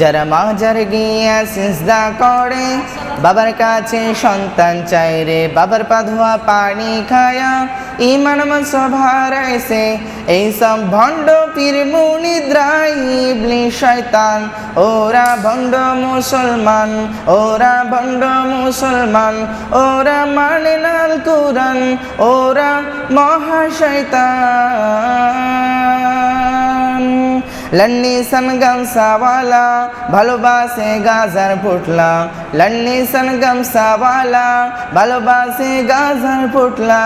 যারা মাজার গিয়া সিজদা করে, বাবার কাছে সন্তান চাই রে, বাবার পাধুয়া পানি খায়া ইমান সভারাইছে এই সব ভণ্ড পীর মুনিদ্রাই ইবলি শয়তান, ওরা ভণ্ড মুসলমান, ওরা ভণ্ড মুসলমান, ওরা মানে নাল কুরআন, ওরা মহাশয়তান লন্নি সন গামসাওয়ালা ভালোবাসে গাজার পুটলা লন্নি সন গামসাওয়ালা ভালোবাসে গাজার পুটলা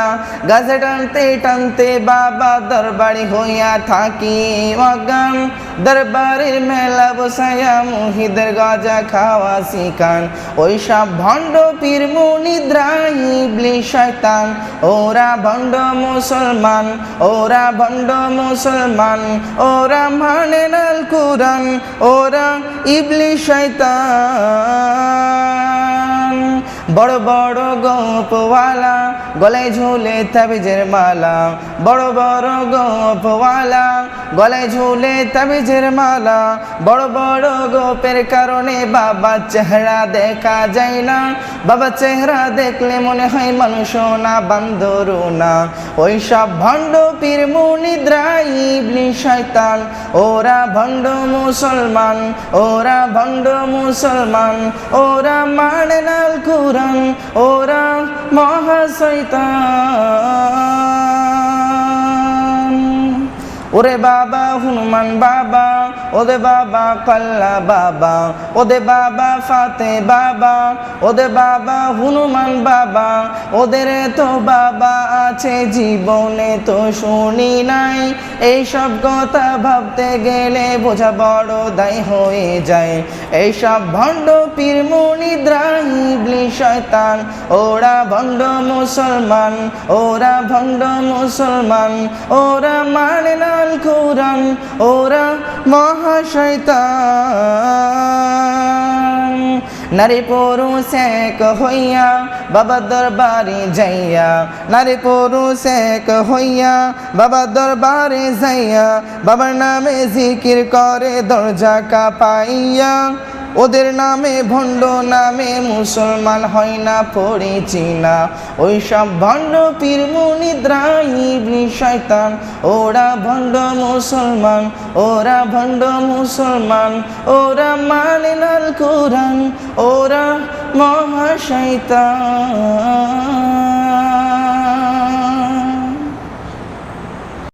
গাছে টানতে টানতে বাবা দরবারি হইয়া থাকি অজ্ঞান দরবারের মেলা বসাইয়া মুহিদের গজা খাওয়া শিখান ওই সব ভণ্ড পীর মুনিদ্রাই ইবলি শয়তান ওরা ভণ্ড মুসলমান ওরা ভণ্ড মুসলমান ওরা মানে নাল কুরআন ওরা ইবলি শয়তান। বড় বড় গোপওয়ালা গলে ঝুলে তাবিজের মালা। বড় বড় গোপওয়ালা গলে ঝুলে তাবিজের মালা। বড় বড় গোপের কারণে বাবা চেহারা দেখা যায় না। বাবা চেহারা দেখলে মনে হয় মানুষ না, বান্দরও না। ওই সব ভণ্ড পীর মুনিদ্রাই ইবলি শয়তান। ওরা ভণ্ড মুসলমান, ওরা ভণ্ড মুসলমান। ওরা মানে নাল কুরআন ওরা মহাশয়তান ওরে বাবা, হনুমান বাবা ওদে বাবা, কল্লা বাবা ওদে বাবা, ফাতে বাবা ওদে বাবা, হনুমান বাবা, ওদের তো বাবা আছে, জীবনে তো শুনি নাই। এইসব কথা ভাবতে গেলে বোঝা বড় দায় হয়ে যায়। এইসব ভণ্ড পীর মুনিদ্রাইবলি শয়তান, ওরা ভণ্ড মুসলমান, ওরা ভণ্ড মুসলমান, ওরা মানে নাল কোরআন, ওরা মহাশয়তান। নারী পুরুষ এক হইয়া বাবা দরবারে যাইয়া, নারী পুরুষ এক হইয়া বাবা দরবারে যাইয়া, বাবার নামে জিকির করে দরজা কাপাইয়া ওদের নামে ভণ্ড, নামে মুসলমান হয় না, পড়েছি না। ওই সব ভণ্ড পীর মুনিদ্রাইবলি শয়তান। ওরা ভণ্ড মুসলমান, ওরা ভণ্ড মুসলমান। ওরা মানে নাল কোরআন, ওরা মহাশয়তান